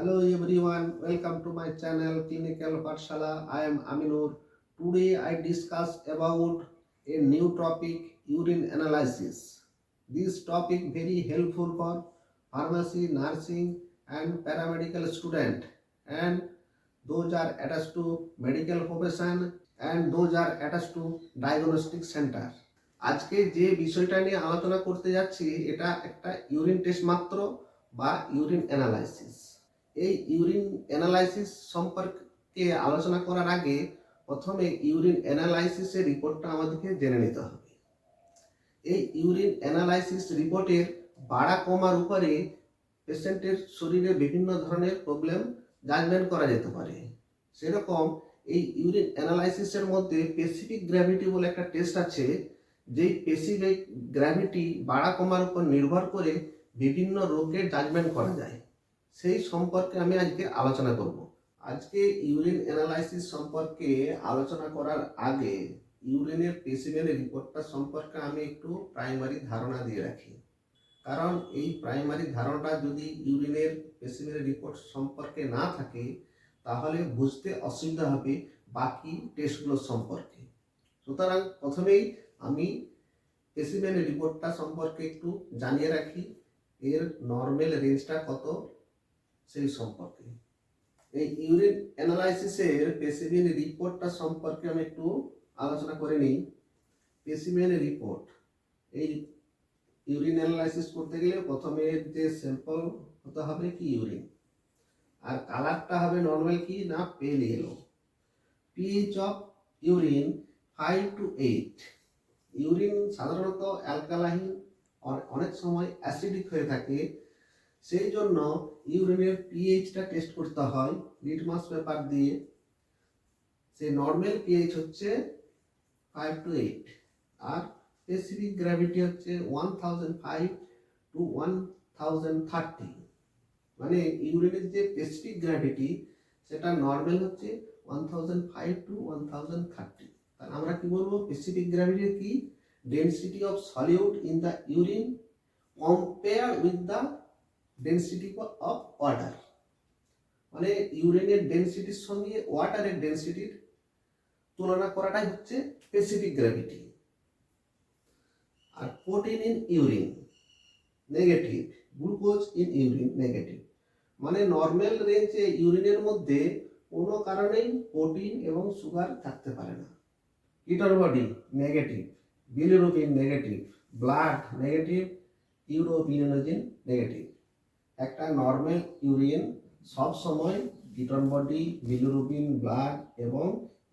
Hello everyone, welcome to my channel Clinical Patshala. I am Aminur. Today I discuss about a new topic urine analysis. This topic very helpful for pharmacy, nursing and paramedical student and those are attached to medical profession and those are attached to diagnostic center. আজকে যে বিষয়টা নিয়ে আলোচনা করতে যাচ্ছি এটা একটা urine test মাত্র বা ইউরিন অ্যানালাইসিস এই ইউরিন অ্যানালাইসিস সম্পর্কে আলোচনা করার আগে প্রথমে ইউরিন অ্যানালাইসিসের রিপোর্টটা আমাদেরকে জেনে নিতে হবে। এই ইউরিন অ্যানালাইসিস রিপোর্টের বাড়া কমার উপরে পেশেন্টের শরীরে বিভিন্ন ধরনের প্রবলেম জাজমেন্ট করা যেতে পারে। সেরকম এই ইউরিন অ্যানালাইসিসের মধ্যে পেসিফিক গ্র্যাভিটি বলে একটা টেস্ট আছে, যেই পেসিফিক গ্র্যাভিটি বাড়া কমার উপর নির্ভর করে বিভিন্ন রোগের জাজমেন্ট করা যায়। সেই সম্পর্কে আমি আজকে আলোচনা করব। আজকে ইউরিন অ্যানালাইসিস সম্পর্কে আলোচনা করার আগে ইউরিনের পেসিমেনের রিপোর্টটা সম্পর্কে আমি একটু প্রাইমারি ধারণা দিয়ে রাখি। কারণ এই প্রাইমারি ধারণাটা যদি ইউরিনের পেসিমেনের রিপোর্ট সম্পর্কে না থাকে, তাহলে বুঝতে অসুবিধা হবে বাকি টেস্টগুলো সম্পর্কে। সুতরাং প্রথমেই আমি পেসিমেনের রিপোর্টটা সম্পর্কে একটু জানিয়ে রাখি। এর নর্মাল রেঞ্জটা কত? সেই সম্পর্কে। এই ইউরিন অ্যানালাইসিসের পেসিমেন রিপোর্টটা সম্পর্কে আমি একটু আলোচনা করে নিই। পেসিমেন রিপোর্ট এই ইউরিন অ্যানালাইসিস করতে গেলে প্রথমে যে স্যাম্পল হতে হবে কি ইউরিন? আর কালারটা হবে নর্মাল কি না pale yellow pH of urine five to eight urine সাধারণত অ্যালকালাইন অনেক সময় অ্যাসিডিক হয়ে থাকে। সেই জন্য ইউরিনের পিএইচটা টেস্ট করতে হয় লিটমাস পেপার দিয়ে। সেই নর্মাল পিএইচ হচ্ছে ফাইভ টু এইট আর স্পেসিফিক গ্র্যাভিটি হচ্ছে one thousand five to one thousand thirty মানে ইউরিনের যে স্পেসিফিক গ্র্যাভিটি সেটা নর্মাল হচ্ছে one thousand five to one thousand thirty তাহলে আমরা কি বলব? স্পেসিফিক গ্র্যাভিটি কি? Density of solute in the urine compare with the density of water মানে ইউরিনের ডেন্সিটির সঙ্গে ওয়াটারের ডেন্সিটির তুলনা করাটাই হচ্ছে specific gravity R protein in urine negative glucose in urine negative মানে নর্মাল রেঞ্জে ইউরিনের মধ্যে কোনো কারণেই প্রোটিন এবং সুগার থাকতে পারে না। কিটোর body negative bilirubin negative blood negative urobilinogen negative একটা নর্মাল ইউরিন সব সময় কিটন বডি বিলিরুবিন ব্লাড এবং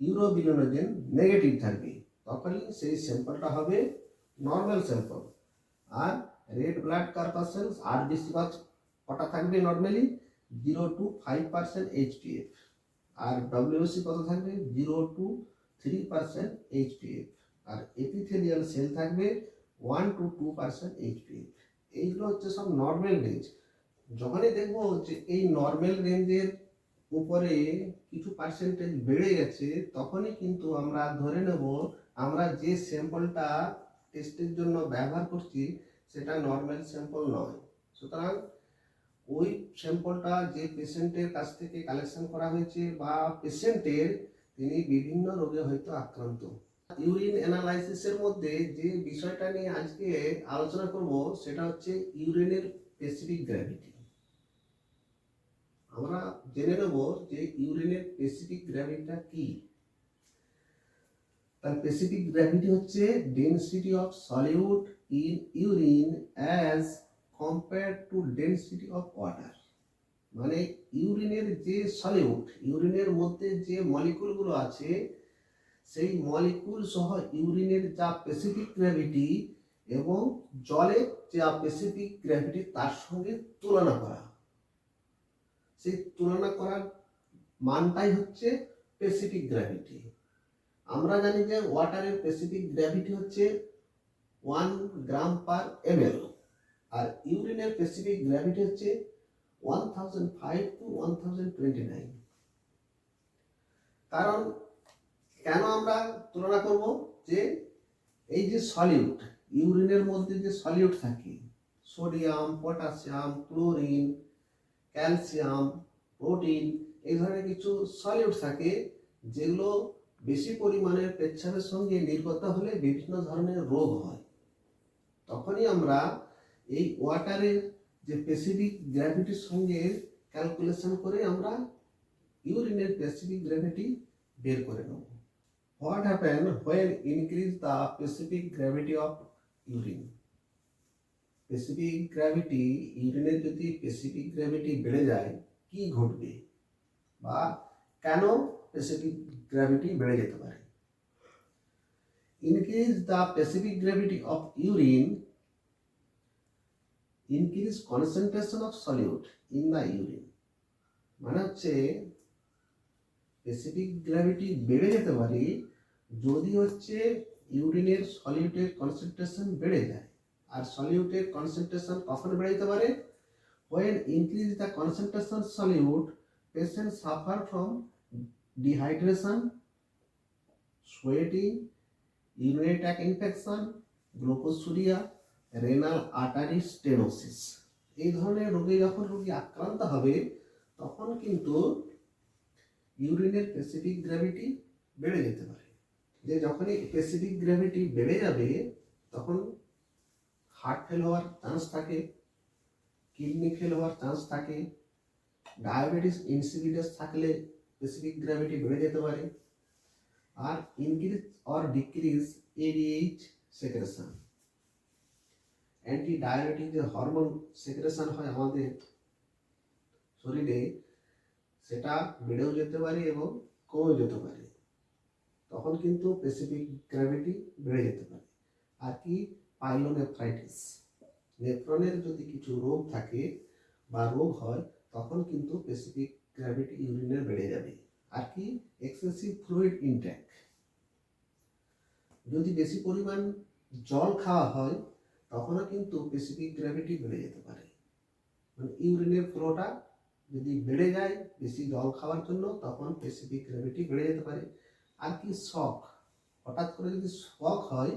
ইউরোবিলিনোজেন নেগেটিভ থাকবে। তখনই সেই স্যাম্পলটা হবে নর্মাল স্যাম্পল। আর রেড ব্লাড কার্পাসেলস আর বেশি কটা থাকবে normally? Zero to five percent HPF R WC কত থাকবে? Zero to three percent HPF R epithelial cell থাকবে one to two percent HPF এইগুলো হচ্ছে সব নর্মাল রেঞ্জ। যখনই দেখব যে এই নর্মাল রেঞ্জের উপরে কিছু পার্সেন্টেজ বেড়ে গেছে, তখনই কিন্তু আমরা ধরে নেব, আমরা যে স্যাম্পলটা টেস্টের জন্য ব্যবহার করছি, সেটা নর্মাল স্যাম্পল নয়। সুতরাং ওই স্যাম্পলটা যে পেশেন্টের কাছ থেকে কালেকশন করা হয়েছে বা পেশেন্টের তিনি বিভিন্ন রোগে হয়তো আক্রান্ত। ইউরিন অ্যানালাইসিসের মধ্যে যে বিষয়টা নিয়ে আজকে আলোচনা করব, সেটা হচ্ছে ইউরিনের স্পেসিফিক গ্র্যাভিটি আমরা জেনে নেব যে ইউরেনের স্পেসিফিক গ্র্যাভিটিটা কি। তার স্পেসিফিক গ্র্যাভিটি হচ্ছে density of solute in urine as compare to density of water মানে ইউরিনের যে সলিউট ইউরিনের মধ্যে যে মলিকুলগুলো আছে, সেই মলিকুল সহ ইউরিনের যা স্পেসিফিক গ্র্যাভিটি এবং জলের যা স্পেসিফিক গ্র্যাভিটি তার সঙ্গে তুলনা করা সেই তুলনা করার মানটাই হচ্ছে স্পেসিফিক গ্র্যাভিটি আমরা জানি যে ওয়াটারের স্পেসিফিক গ্র্যাভিটি হচ্ছে ওয়ান গ্রাম পার এম আর ইউরিনের স্পেসিফিক গ্র্যাভিটি হচ্ছে one thousand five to one thousand twenty nine কারণ কেন আমরা তুলনা করব যে এই যে সলিউট ইউরিনের মধ্যে যে সলিউট থাকে sodium potassium chlorine calcium protein এই ধরনের কিছু সলিউড থাকে যেগুলো বেশি পরিমাণে পেচ্ছাপের সঙ্গে নির্গত হলে বিভিন্ন ধরনের রোগ হয়। তখনই আমরা এই ওয়াটারের যে স্পেসিফিক গ্র্যাভিটির সঙ্গে ক্যালকুলেশন করে আমরা ইউরিনের স্পেসিফিক গ্র্যাভিটি বের করে নেব। What happen when increase the specific gravity of urine specific gravity ইউরিনের যদি স্পেসিফিক গ্র্যাভিটি বেড়ে যায়, কি ঘটবে? বা কেন স্পেসিফিক গ্র্যাভিটি বেড়ে যেতে পারে? Increase the specific gravity of urine increase concentration of solute in the urine মানে হচ্ছে স্পেসিফিক গ্র্যাভিটি বেড়ে যেতে পারে যদি হচ্ছে ইউরিনের সলিউটের কনসেন্ট্রেশন বেড়ে যায়। আর সলিউটের কনসেন্ট্রেশন কখন বেড়ে যেতে পারে? When increase the concentration solute patient suffer from dehydration sweating, urinary tract infection glucosuria renal artery stenosis এই ধরনের রোগে যখন রোগী আক্রান্ত হবে, তখন কিন্তু ইউরিনের স্পেসিফিক গ্র্যাভিটি বেড়ে যেতে পারে। যে যখনই স্পেসিফিক গ্র্যাভিটি বেড়ে যাবে, তখন হার্ট ফেল হওয়ার চান্স থাকে কিডনি ফেল হওয়ার চান্স থাকে ডায়াবেটিস ইনসিপিডাস থাকলে স্পেসিফিক গ্র্যাভিটি বেড়ে যেতে পারে, আর increase or decrease ADH secretion anti diabetic যে হরমোন সেক্রেশন হয় আমাদের শরীরে, সেটা বেড়েও যেতে পারে এবং কমেও যেতে পারে। তখন কিন্তু স্পেসিফিক গ্র্যাভিটি বেড়ে যেতে পারে। আর কি পাইলোনেফ্রাইটিস নেফ্রনের যদি কিছু রোগ থাকে বা রোগ হয়, তখন কিন্তু স্পেসিফিক গ্র্যাভিটি ইউরিনের বেড়ে যাবে। আর কি? এক্সেসিভ ফ্লুইড ইনটেক যদি বেশি পরিমাণ জল খাওয়া হয়, তখনও কিন্তু স্পেসিফিক গ্র্যাভিটি বেড়ে যেতে পারে। মানে ইউরিনের ফ্লোটা যদি বেড়ে যায় বেশি জল খাওয়ার জন্য, তখন স্পেসিফিক গ্র্যাভিটি বেড়ে যেতে পারে। আর কি শক হঠাৎ করে যদি শক হয়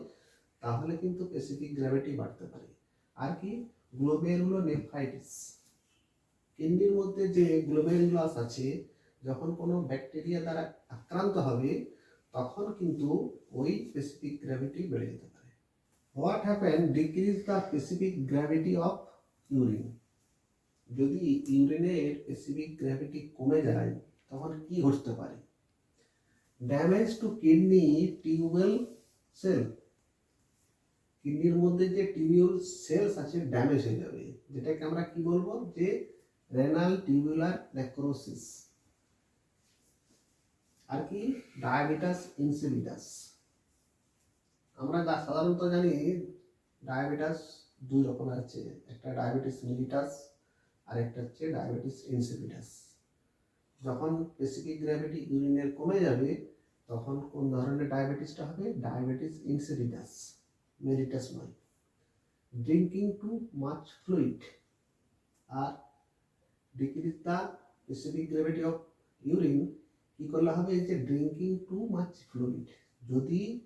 তাহলে কিন্তু স্পেসিফিক গ্র্যাভিটি বাড়তে পারে। আর কি? গ্লোমেরুলো নেফ্রাইটিস কিডনির মধ্যে যে গ্লোমেরুলাস আছে, যখন কোনো ব্যাকটেরিয়া দ্বারা আক্রান্ত হবে, তখন কিন্তু ওই স্পেসিফিক গ্র্যাভিটি বেড়ে যেতে পারে। What happen decrease the specific gravity of urine যদি ইউরিনের স্পেসিফিক গ্র্যাভিটি কমে যায়, তখন কি ঘটতে পারে? Damage to kidney tubule cell কিডনির মধ্যে যে টিবিউল সেলস আছে ড্যামেজ হয়ে যাবে। যেটাকে আমরা কি বলব? যে রেনাল টিউবুলার নেক্রোসিস আর কি? ডায়াবেটাস ইনসিপিটাস আমরা সাধারণত জানি ডায়াবেটাস দুই রকম আছে। একটা ডায়াবেটিস মিলিটাস আর একটা হচ্ছে ডায়াবেটিস ইনসিপিটাস যখন স্পেসিফিক গ্র্যাভিটি ইউরিনের কমে যাবে, তখন কোন ধরনের ডায়াবেটিসটা হবে? ডায়াবেটিস ইনসিপিটাস মেলিটাস নয়। Drinking too much fluid R decrease the specific gravity of urine কী করলে হবে? যে ড্রিঙ্কিং টু মাচ ফ্লুইড যদি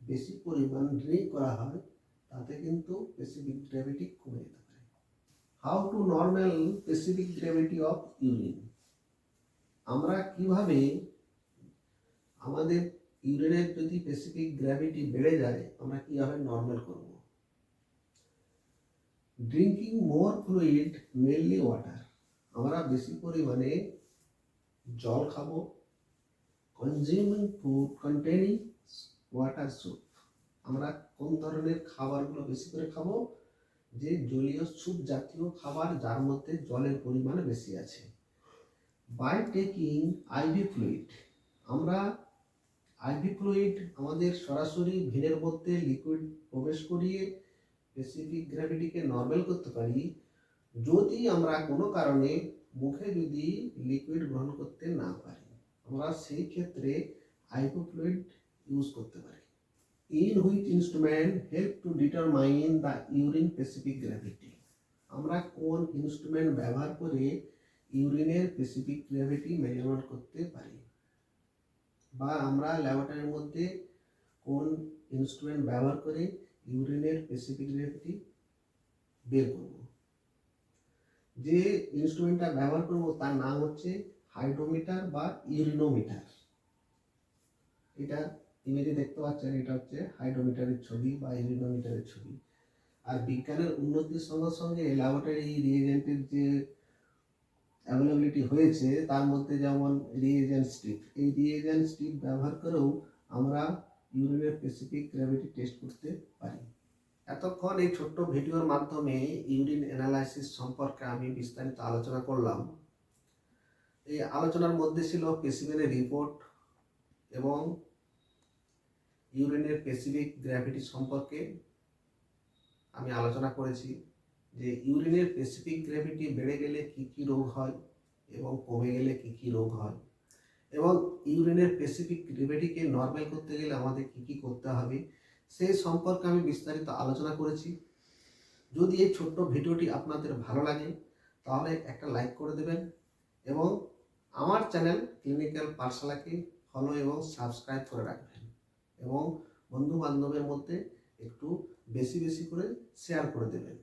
বেশি পরিমাণ ড্রিঙ্ক করা হয়, তাতে কিন্তু স্পেসিফিক গ্র্যাভিটি কমে যেতে পারে। How to normal specific gravity of urine আমরা কীভাবে আমাদের ইউরিনের যদি স্পেসিফিক গ্র্যাভিটি বেড়ে যায়, আমরা কীভাবে নর্মাল করব? Drinking more fluid mainly water আমরা বেশি পরিমাণে জল খাব consuming food containing water soup আমরা কোন ধরনের খাবারগুলো বেশি করে খাব? যে জলীয় স্যুপ জাতীয় খাবার যার মধ্যে জলের পরিমাণ বেশি আছে। বাই টেকিং আইভি ফ্লুইড আমরা আইভি ফ্লুইড আমাদের সরাসরি ভেনের মধ্যে লিকুইড প্রবেশ করিয়ে স্পেসিফিক গ্র্যাভিটিকে নর্মাল করতে পারি। যদি আমরা কোনো কারণে মুখে যদি লিকুইড গ্রহণ করতে না পারি, আমরা সেই ক্ষেত্রে আইভি ফ্লুইড ইউজ করতে পারি। In which instrument help to determine the urine specific gravity আমরা কোন ইনস্ট্রুমেন্ট ব্যবহার করে ইউরিনের স্পেসিফিক গ্র্যাভিটি মেজারমেন্ট করতে পারি? বা আমরা ল্যাবরেটরির মধ্যে কোন ইনস্ট্রুমেন্ট ব্যবহার করে ইউরিনের স্পেসিফিক গ্র্যাভিটি বের করব। যে ইনস্ট্রুমেন্টটা ব্যবহার করব তার নাম হচ্ছে হাইড্রোমিটার বা ইউরিনোমিটার এটা ইমেজে দেখতে পাচ্ছেন, এটা হচ্ছে হাইড্রোমিটারের ছবি বা ইউরিনোমিটারের ছবি। আর বিজ্ঞানের উন্নতির সঙ্গে সঙ্গে ল্যাবরেটরি রিএজেন্টের যে অ্যাভেলেবিলিটি হয়েছে, তার মধ্যে যেমন রিএজেন্ট স্ট্রিপ এই রিএজেন্ট স্ট্রিপ ব্যবহার করেও আমরা ইউরিনের স্পেসিফিক গ্র্যাভিটি টেস্ট করতে পারি। এতক্ষণ এই ছোট্ট ভিডিওর মাধ্যমে ইউরিন অ্যানালাইসিস সম্পর্কে আমি বিস্তারিত আলোচনা করলাম। এই আলোচনার মধ্যে ছিল পেসিমেনের রিপোর্ট এবং ইউরিনের স্পেসিফিক গ্র্যাভিটি সম্পর্কে আমি আলোচনা করেছি। যে ইউরিনের স্পেসিফিক গ্র্যাভিটি বেড়ে গেলে কি কি রোগ হয় এবং কমে গেলে কি কি রোগ হয়? এবং ইউরিনের স্পেসিফিক গ্র্যাভিটিকে নর্মাল করতে গেলে আমাদের কি কি করতে হবে? সেই সম্পর্কে আমি বিস্তারিত আলোচনা করেছি। যদি এই ছোট্ট ভিডিওটি আপনাদের ভালো লাগে, তাহলে একটা লাইক করে দেবেন এবং আমার চ্যানেল ক্লিনিক্যাল পাঠশালাকে ফলো এবং সাবস্ক্রাইব করে রাখবেন এবং বন্ধু বান্ধবের মধ্যে একটু বেশি বেশি করে শেয়ার করে দেবেন।